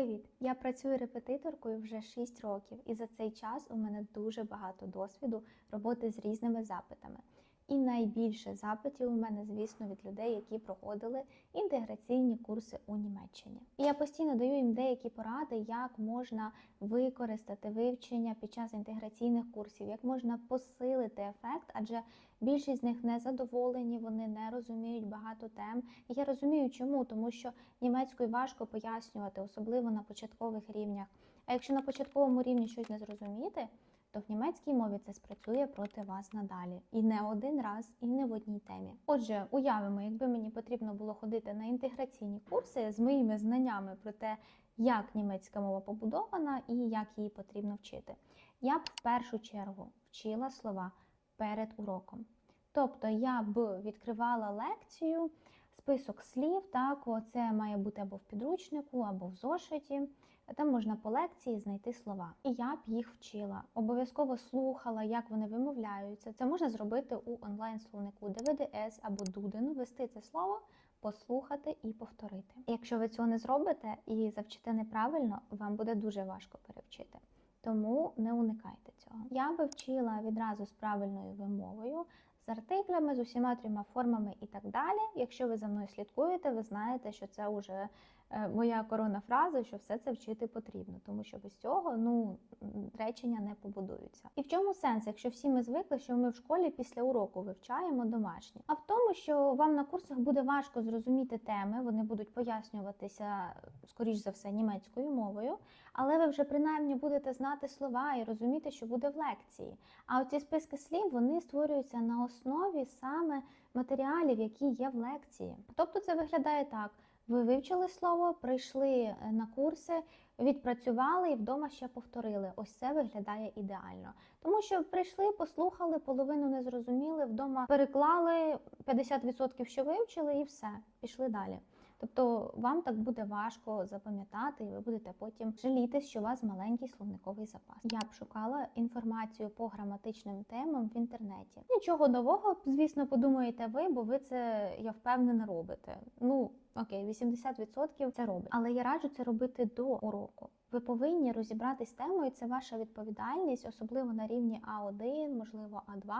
Привіт! Я працюю репетиторкою вже 6 років, і за цей час у мене дуже багато досвіду роботи з різними запитами. І найбільше запитів у мене, звісно, від людей, які проходили інтеграційні курси у Німеччині. І я постійно даю їм деякі поради, як можна використати вивчення під час інтеграційних курсів, як можна посилити ефект, адже більшість з них не задоволені, вони не розуміють багато тем. І я розумію, чому, тому що німецькою важко пояснювати, особливо на початкових рівнях. А якщо на початковому рівні щось не зрозуміти, то в німецькій мові це спрацює проти вас надалі. І не один раз, і не в одній темі. Отже, уявимо, якби мені потрібно було ходити на інтеграційні курси з моїми знаннями про те, як німецька мова побудована і як її потрібно вчити. Я б в першу чергу вчила слова перед уроком. Тобто я б відкривала лекцію, список слів, так, це має бути або в підручнику, або в зошиті. Там можна по лекції знайти слова. І я б їх вчила. Обов'язково слухала, як вони вимовляються. Це можна зробити у онлайн-словнику DVDS або Дуден, ввести це слово, послухати і повторити. Якщо ви цього не зробите і завчите неправильно, вам буде дуже важко перевчити. Тому не уникайте цього. Я би вчила відразу з правильною вимовою, артиклями, з усіма трьома формами і так далі. Якщо ви за мною слідкуєте, ви знаєте, що це вже моя корона фраза, що все це вчити потрібно, тому що без цього ну речення не побудуються. І в чому сенс, якщо всі ми звикли, що ми в школі після уроку вивчаємо домашні? А в тому, що вам на курсах буде важко зрозуміти теми, вони будуть пояснюватися скоріш за все німецькою мовою, але ви вже принаймні будете знати слова і розуміти, що буде в лекції. А оці списки слів вони створюються на основі саме матеріалів, які є в лекції. Тобто це виглядає так. Ви вивчили слово, прийшли на курси, відпрацювали і вдома ще повторили. Ось це виглядає ідеально. Тому що прийшли, послухали, половину не зрозуміли, вдома переклали 50% що вивчили, і все, пішли далі. Тобто вам так буде важко запам'ятати, і ви будете потім жалітись, що у вас маленький словниковий запас. Я б шукала інформацію по граматичним темам в інтернеті. Нічого нового, звісно, подумаєте ви, бо ви це я впевнена робите. Ну окей, 80% це робить, але я раджу це робити до уроку. Ви повинні розібратись темою. Це ваша відповідальність, особливо на рівні А1, можливо, А2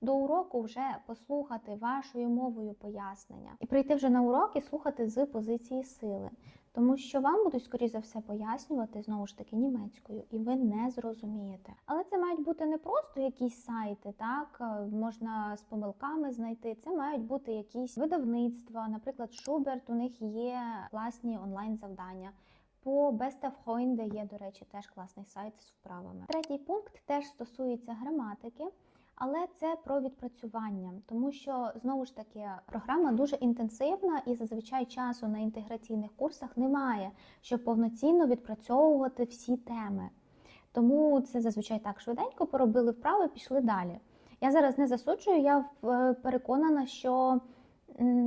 до уроку вже послухати вашою мовою пояснення і прийти вже на урок і слухати з позиції сили, тому що вам будуть скоріше за все пояснювати знову ж таки німецькою, і ви не зрозумієте. Але це мають бути не просто якісь сайти, так можна з помилками знайти. Це мають бути якісь видавництва, наприклад, Шуберт. У них є власні онлайн завдання. По Best Freunde є, до речі, теж класний сайт з вправами. Третій пункт теж стосується граматики. Але це про відпрацювання, тому що знову ж таки програма дуже інтенсивна і зазвичай часу на інтеграційних курсах немає, щоб повноцінно відпрацьовувати всі теми. Тому це зазвичай так швиденько поробили вправи, пішли далі. Я зараз не засуджую, я переконана, що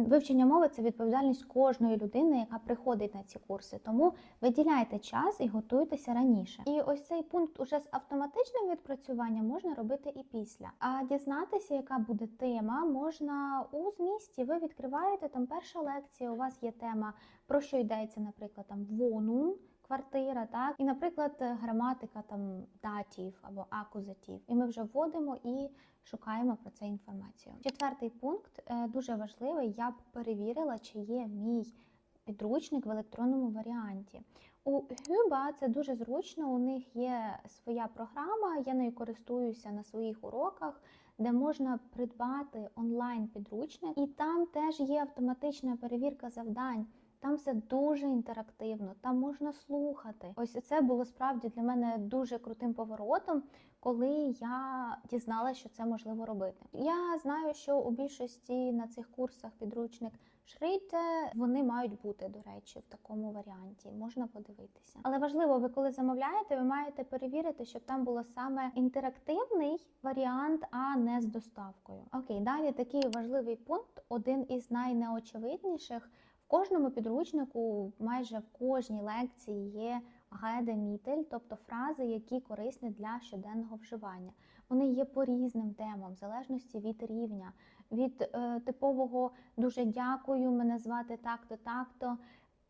вивчення мови це відповідальність кожної людини, яка приходить на ці курси. Тому виділяйте час і готуйтеся раніше. І ось цей пункт уже з автоматичним відпрацюванням можна робити і після. А дізнатися, яка буде тема, можна у змісті. Ви відкриваєте там перша лекція. У вас є тема, про що йдеться, наприклад, там вонун. Квартира, так, і, наприклад, граматика там датів або акузатів. І ми вже вводимо і шукаємо про це інформацію. Четвертий пункт е, дуже важливий. Я б перевірила, чи є мій підручник в електронному варіанті. У Гюба це дуже зручно. У них є своя програма, я нею користуюся на своїх уроках. Де можна придбати онлайн-підручник, і там теж є автоматична перевірка завдань. Там все дуже інтерактивно, там можна слухати. Ось це було справді для мене дуже крутим поворотом, коли я дізналася, що це можливо робити. Я знаю, що у більшості на цих курсах підручник Шрейте вони мають бути, до речі, в такому варіанті. Можна подивитися. Але важливо, ви коли замовляєте, ви маєте перевірити, щоб там було саме інтерактивний варіант, а не з доставкою. Окей, далі такий важливий пункт, один із найнеочевидніших кожному підручнику, майже в кожній лекції є гайдемітель, тобто фрази, які корисні для щоденного вживання. Вони є по різним темам, в залежності від рівня, від е, типового дуже дякую, мене звати так-то, так-то.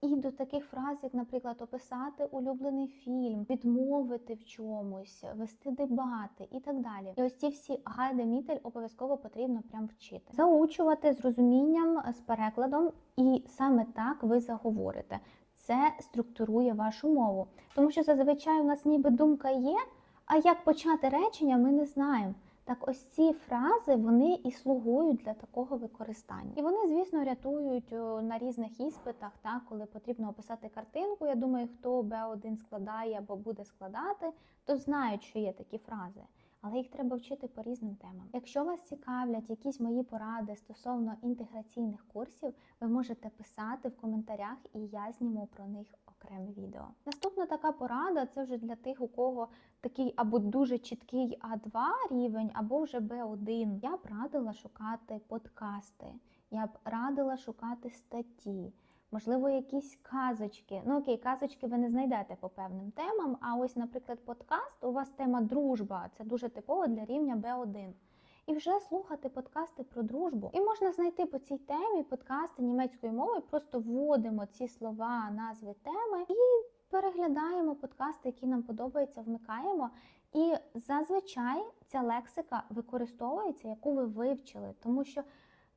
І до таких фраз, як, наприклад, описати улюблений фільм, відмовити в чомусь, вести дебати і так далі. І ось ці всі гайди мітель обов'язково потрібно прям вчити, заучувати з розумінням, з перекладом, і саме так ви заговорите. Це структурує вашу мову, тому що зазвичай у нас ніби думка є. А як почати речення, ми не знаємо. Так, ось ці фрази вони і слугують для такого використання. І вони, звісно, рятують на різних іспитах, так, коли потрібно описати картинку. Я думаю, хто Б1 складає або буде складати, то знають, що є такі фрази. Але їх треба вчити по різним темам. Якщо вас цікавлять якісь мої поради стосовно інтеграційних курсів, ви можете писати в коментарях, і я зніму про них окреме відео. Наступна така порада це вже для тих, у кого такий або дуже чіткий А2 рівень, або вже Б1. Я б радила шукати подкасти, я б радила шукати статті. Можливо, якісь казочки. Ну окей, казочки ви не знайдете по певним темам. А ось, наприклад, подкаст, у вас тема дружба. Це дуже типово для рівня Б1. І вже слухати подкасти про дружбу. І можна знайти по цій темі подкасти німецькою мовою, просто вводимо ці слова, назви теми і переглядаємо подкасти, які нам подобаються, вмикаємо. І зазвичай ця лексика використовується, яку ви вивчили, тому що,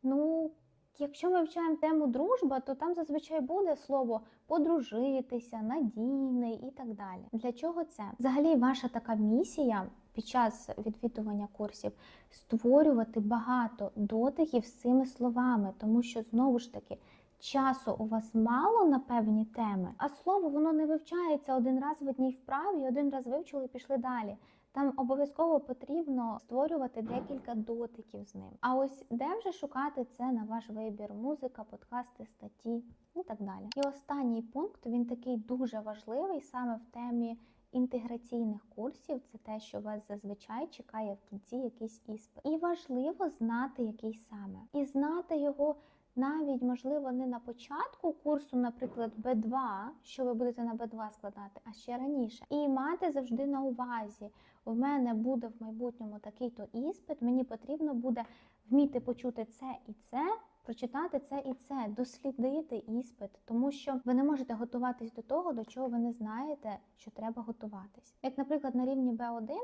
ну. Якщо ми вивчаємо тему дружба, то там зазвичай буде слово подружитися, надійний і так далі. Для чого це? Взагалі, ваша така місія під час відвідування курсів створювати багато дотиків з цими словами, тому що знову ж таки. Часу у вас мало на певні теми, а слово воно не вивчається один раз в одній вправі, один раз вивчили і пішли далі. Там обов'язково потрібно створювати декілька дотиків з ним. А ось де вже шукати це на ваш вибір: музика, подкасти, статті і так далі. І останній пункт він такий дуже важливий саме в темі інтеграційних курсів. Це те, що вас зазвичай чекає в кінці якийсь іспит. І важливо знати, який саме, і знати його. Навіть, можливо, не на початку курсу, наприклад, Б2, що ви будете на Б2 складати, а ще раніше. І мати завжди на увазі, у мене буде в майбутньому такий-то іспит, мені потрібно буде вміти почути це і це, прочитати це і це, дослідити іспит, тому що ви не можете готуватись до того, до чого ви не знаєте, що треба готуватись. Як, наприклад, на рівні Б1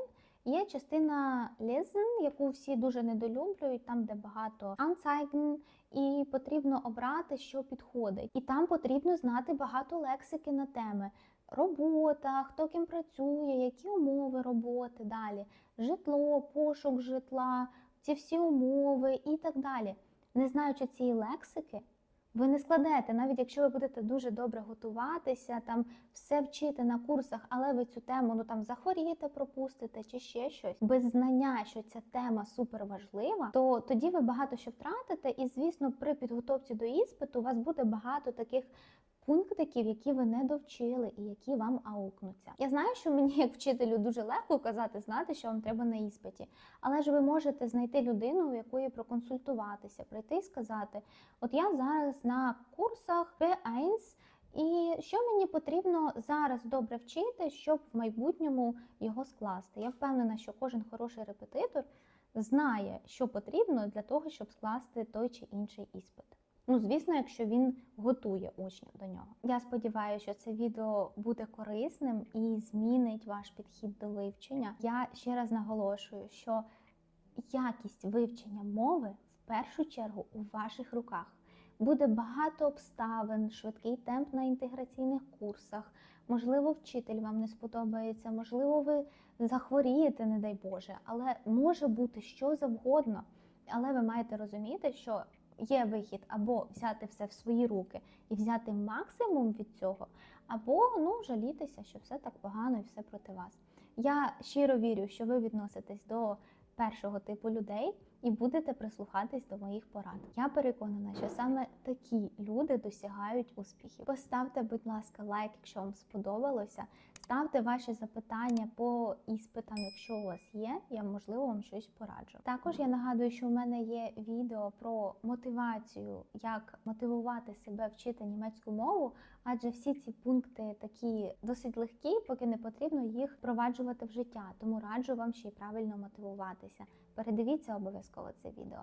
Є частина lesen, яку всі дуже недолюблюють, там де багато anzeigen, і потрібно обрати, що підходить. І там потрібно знати багато лексики на теми робота, хто ким працює, які умови роботи далі, житло, пошук житла, ці всі умови і так далі. Не знаючи цієї лексики, ви не складете, навіть якщо ви будете дуже добре готуватися, там все вчити на курсах, але ви цю тему ну там захворієте, пропустите чи ще щось без знання, що ця тема супер важлива, то тоді ви багато що втратите. І звісно, при підготовці до іспиту у вас буде багато таких. Пунктиків, які ви не довчили і які вам аукнуться. Я знаю, що мені, як вчителю, дуже легко казати, знати, що вам треба на іспиті, але ж ви можете знайти людину, у якої проконсультуватися, прийти і сказати: От я зараз на курсах B1, і що мені потрібно зараз добре вчити, щоб в майбутньому його скласти. Я впевнена, що кожен хороший репетитор знає, що потрібно для того, щоб скласти той чи інший іспит. Ну, звісно, якщо він готує учнів до нього. Я сподіваюся, що це відео буде корисним і змінить ваш підхід до вивчення. Я ще раз наголошую, що якість вивчення мови в першу чергу у ваших руках. Буде багато обставин, швидкий темп на інтеграційних курсах. Можливо, вчитель вам не сподобається, можливо, ви захворієте, не дай Боже, але може бути що завгодно. Але ви маєте розуміти, що є вихід або взяти все в свої руки і взяти максимум від цього, або ну жалітися, що все так погано і все проти вас. Я щиро вірю, що ви відноситесь до першого типу людей і будете прислухатись до моїх порад. Я переконана, що саме такі люди досягають успіхів. Поставте, будь ласка, лайк, якщо вам сподобалося. Ставте ваші запитання по іспитам, якщо у вас є, я можливо вам щось пораджу. Також я нагадую, що у мене є відео про мотивацію, як мотивувати себе вчити німецьку мову, адже всі ці пункти такі досить легкі, поки не потрібно їх впроваджувати в життя. Тому раджу вам ще й правильно мотивуватися. Передивіться обов'язково це відео.